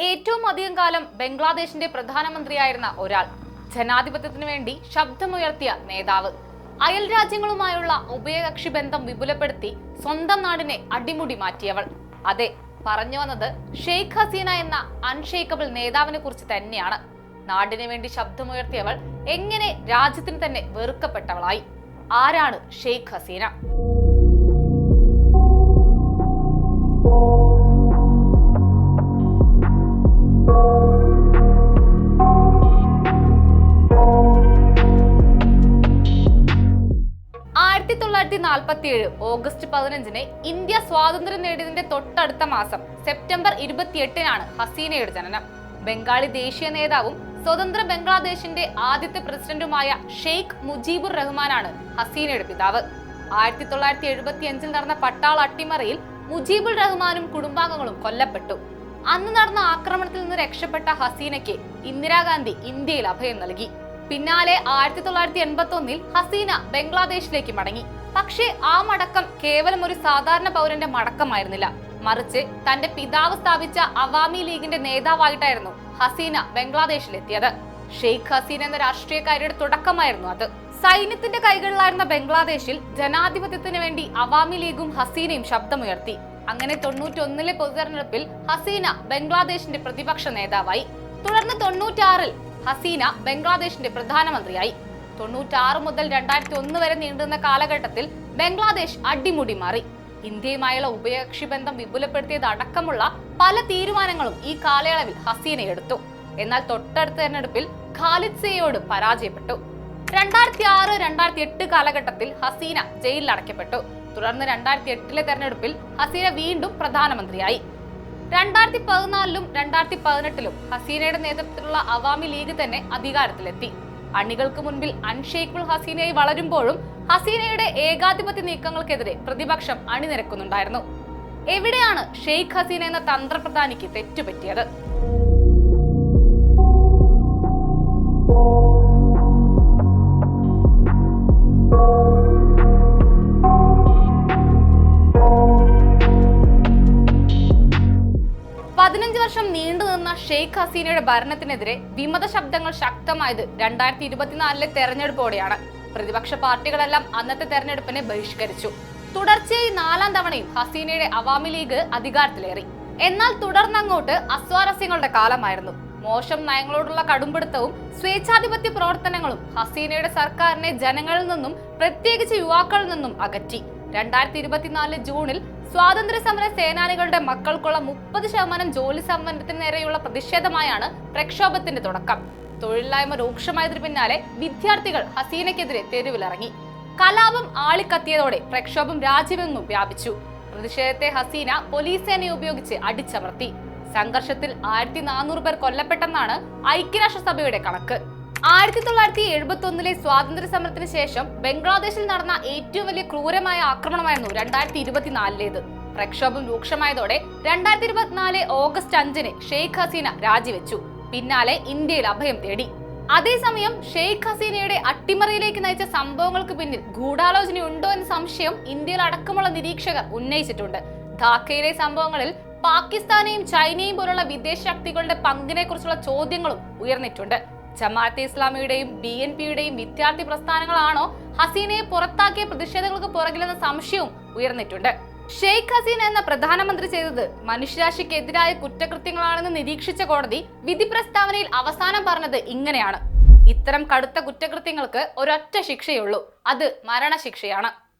ഏറ്റവും അധികം കാലം ബംഗ്ലാദേശിന്റെ പ്രധാനമന്ത്രിയായിരുന്ന ഒരാൾ. ജനാധിപത്യത്തിനു വേണ്ടി ശബ്ദമുയർത്തിയ നേതാവ്. അയൽ രാജ്യങ്ങളുമായുള്ള ഉഭയകക്ഷി ബന്ധം വിപുലപ്പെടുത്തി സ്വന്തം നാടിനെ അടിമുടി മാറ്റിയവൾ. അതെ പറഞ്ഞു വന്നത് ഷെയ്ഖ് ഹസീന എന്ന അൺഷേക്കബിൾ നേതാവിനെ കുറിച്ച് തന്നെയാണ്. നാടിനു വേണ്ടി ശബ്ദമുയർത്തിയവൾ എങ്ങനെ രാജ്യത്തിന് തന്നെ വെറുക്കപ്പെട്ടവളായി? ആരാണ് ഷെയ്ഖ് ഹസീന? തൊള്ളായിരത്തി നാൽപ്പത്തി ഏഴ് ഓഗസ്റ്റ് പതിനഞ്ചിന് ഇന്ത്യ സ്വാതന്ത്ര്യം നേടിയതിന്റെ തൊട്ടടുത്ത മാസം സെപ്റ്റംബർ ഇരുപത്തിയെട്ടിനാണ് ഹസീനയുടെ ജനനം. ബംഗാളി ദേശീയ നേതാവും സ്വതന്ത്ര ബംഗ്ലാദേശിന്റെ ആദ്യത്തെ പ്രസിഡന്റുമായ ഷെയ്ഖ് മുജീബുർ റഹ്മാനാണ് ഹസീനയുടെ പിതാവ്. ആയിരത്തി തൊള്ളായിരത്തി എഴുപത്തി അഞ്ചിൽ നടന്ന പട്ടാള അട്ടിമറിയിൽ മുജീബുർ റഹ്മാനും കുടുംബാംഗങ്ങളും കൊല്ലപ്പെട്ടു. അന്ന് നടന്ന ആക്രമണത്തിൽ നിന്ന് രക്ഷപ്പെട്ട ഹസീനയ്ക്ക് ഇന്ദിരാഗാന്ധി ഇന്ത്യയിൽ അഭയം നൽകി. പിന്നാലെ ആയിരത്തി തൊള്ളായിരത്തി എൺപത്തി ഒന്നിൽ ഹസീന ബംഗ്ലാദേശിലേക്ക് മടങ്ങി. പക്ഷേ ആ മടക്കം കേവലം ഒരു സാധാരണ പൗരന്റെ മടക്കമായിരുന്നില്ല. മറിച്ച് തന്റെ പിതാവ് സ്ഥാപിച്ച അവാമി ലീഗിന്റെ നേതാവായിട്ടായിരുന്നു ഹസീന ബംഗ്ലാദേശിലെത്തിയത്. ഷെയ്ഖ് ഹസീന എന്ന രാഷ്ട്രീയക്കാരിയുടെ തുടക്കമായിരുന്നു അത്. സൈന്യത്തിന്റെ കൈകളിലായിരുന്ന ബംഗ്ലാദേശിൽ ജനാധിപത്യത്തിന് വേണ്ടി അവാമി ലീഗും ഹസീനയും ശബ്ദമുയർത്തി. അങ്ങനെ തൊണ്ണൂറ്റി ഒന്നിലെ പൊതുതെരഞ്ഞെടുപ്പിൽ ഹസീന ബംഗ്ലാദേശിന്റെ പ്രതിപക്ഷ നേതാവായി. തുടർന്ന് തൊണ്ണൂറ്റാറിൽ ഹസീന ബംഗ്ലാദേശിന്റെ പ്രധാനമന്ത്രിയായി. തൊണ്ണൂറ്റാറ് മുതൽ രണ്ടായിരത്തി ഒന്ന് വരെ നീണ്ടുന്ന കാലഘട്ടത്തിൽ ബംഗ്ലാദേശ് അടിമുടി മാറി. ഇന്ത്യയുമായുള്ള ഉഭയകക്ഷി ബന്ധം വിപുലപ്പെടുത്തിയത് അടക്കമുള്ള പല തീരുമാനങ്ങളും ഈ കാലയളവിൽ ഹസീന എടുത്തു. എന്നാൽ തൊട്ടടുത്ത തെരഞ്ഞെടുപ്പിൽ ഖാലിദ് സെയോട് പരാജയപ്പെട്ടു. രണ്ടായിരത്തി ആറ് രണ്ടായിരത്തി എട്ട് കാലഘട്ടത്തിൽ ഹസീന ജയിലിൽ അടയ്ക്കപ്പെട്ടു തുടർന്ന് രണ്ടായിരത്തി എട്ടിലെ തെരഞ്ഞെടുപ്പിൽ ഹസീന വീണ്ടും പ്രധാനമന്ത്രിയായി. രണ്ടായിരത്തി പതിനാലിലും രണ്ടായിരത്തി പതിനെട്ടിലും ഹസീനയുടെ നേതൃത്വത്തിലുള്ള അവാമി ലീഗ് തന്നെ അധികാരത്തിലെത്തി. അണികൾക്ക് മുൻപിൽ അൻഷെയ്ഖുൽ ഹസീനയായി വളരുമ്പോഴും ഹസീനയുടെ ഏകാധിപത്യ നീക്കങ്ങൾക്കെതിരെ പ്രതിപക്ഷം അണിനിരക്കുന്നുണ്ടായിരുന്നു. എവിടെയാണ് ഷെയ്ഖ് ഹസീന എന്ന തന്ത്രപ്രധാനിക്ക് തെറ്റുപറ്റിയത്? പതിനഞ്ച് വർഷം നീണ്ടുനിന്ന ഷെയ്ഖ് ഹസീനയുടെ ഭരണത്തിനെതിരെ വിമത ശബ്ദങ്ങൾ ശക്തമായത് രണ്ടായിരത്തി ഇരുപത്തിനാലിലെ തെരഞ്ഞെടുപ്പോടെയാണ് പ്രതിപക്ഷ പാർട്ടികളെല്ലാം അന്നത്തെ തെരഞ്ഞെടുപ്പിനെ ബഹിഷ്കരിച്ചു. തുടർച്ചയായി നാലാം തവണയും ഹസീനയുടെ അവാമി ലീഗ് അധികാരത്തിലേറി. എന്നാൽ തുടർന്നങ്ങോട്ട് അസ്വാരസ്യങ്ങളുടെ കാലമായിരുന്നു. മോശം നയങ്ങളോടുള്ള കടുംപിടുത്തവും സ്വേച്ഛാധിപത്യ പ്രവർത്തനങ്ങളും ഹസീനയുടെ സർക്കാരിനെ ജനങ്ങളിൽ നിന്നും പ്രത്യേകിച്ച് യുവാക്കളിൽ നിന്നും അകറ്റി. രണ്ടായിരത്തി ഇരുപത്തിനാല് ജൂണിൽ സ്വാതന്ത്ര്യ സമര സേനാനികളുടെ മക്കൾക്കുള്ള മുപ്പത് ശതമാനം ജോലി സംവരണത്തിന് നേരെയുള്ള പ്രതിഷേധമായാണ് പ്രക്ഷോഭത്തിന്റെ തുടക്കം. തൊഴിലില്ലായ്മ രൂക്ഷമായതിനു പിന്നാലെ വിദ്യാർത്ഥികൾ ഹസീനയ്ക്കെതിരെ തെരുവിലിറങ്ങി. കലാപം ആളിക്കത്തിയതോടെ പ്രക്ഷോഭം രാജ്യമെങ്ങും വ്യാപിച്ചു. പ്രതിഷേധത്തെ ഹസീന പോലീസ് സേനയെ ഉപയോഗിച്ച് അടിച്ചമർത്തി. സംഘർഷത്തിൽ ആയിരത്തി നാനൂറ് പേർ കൊല്ലപ്പെട്ടെന്നാണ് ഐക്യരാഷ്ട്രസഭയുടെ കണക്ക്. ആയിരത്തി തൊള്ളായിരത്തി എഴുപത്തി ഒന്നിലെ സ്വാതന്ത്ര്യ സമരത്തിന് ശേഷം ബംഗ്ലാദേശിൽ നടന്ന ഏറ്റവും വലിയ ക്രൂരമായ ആക്രമണമായിരുന്നു രണ്ടായിരത്തി ഇരുപത്തിനാലിലേത് പ്രക്ഷോഭം രൂക്ഷമായതോടെ രണ്ടായിരത്തി ഇരുപത്തിനാല് ഓഗസ്റ്റ് അഞ്ചിന് ഷെയ്ഖ് ഹസീന രാജിവെച്ചു. പിന്നാലെ ഇന്ത്യയിൽ അഭയം തേടി. അതേസമയം ഷെയ്ഖ് ഹസീനയുടെ അട്ടിമറിയിലേക്ക് നയിച്ച സംഭവങ്ങൾക്ക് പിന്നിൽ ഗൂഢാലോചനയുണ്ടോ എന്ന സംശയം ഇന്ത്യയിൽ അടക്കമുള്ള നിരീക്ഷകർ ഉന്നയിച്ചിട്ടുണ്ട്. ധാക്കയിലെ സംഭവങ്ങളിൽ പാകിസ്ഥാനെയും ചൈനയും പോലുള്ള വിദേശ ശക്തികളുടെ പങ്കിനെ കുറിച്ചുള്ള ചോദ്യങ്ങളും ഉയർന്നിട്ടുണ്ട്. ജമാഅത്തെ ഇസ്ലാമിയുടെയും ബി എൻ പിയുടെയും വിദ്യാർത്ഥി പ്രസ്ഥാനങ്ങളാണോ ഹസീനയെ പുറത്താക്കിയ പ്രതിഷേധങ്ങൾക്ക് പുറകിലെന്ന സംശയവും ഉയർന്നിട്ടുണ്ട്. ഷെയ്ഖ് ഹസീന എന്ന പ്രധാനമന്ത്രി ചെയ്തത് മനുഷ്യരാശിക്കെതിരായ കുറ്റകൃത്യങ്ങളാണെന്ന് നിരീക്ഷിച്ച കോടതി വിധി പ്രസ്താവനയിൽ അവസാനം പറഞ്ഞത് ഇങ്ങനെയാണ്. ഇത്തരം കടുത്ത കുറ്റകൃത്യങ്ങൾക്ക് ഒരൊറ്റ ശിക്ഷയുള്ളൂ അത് മരണശിക്ഷയാണ്.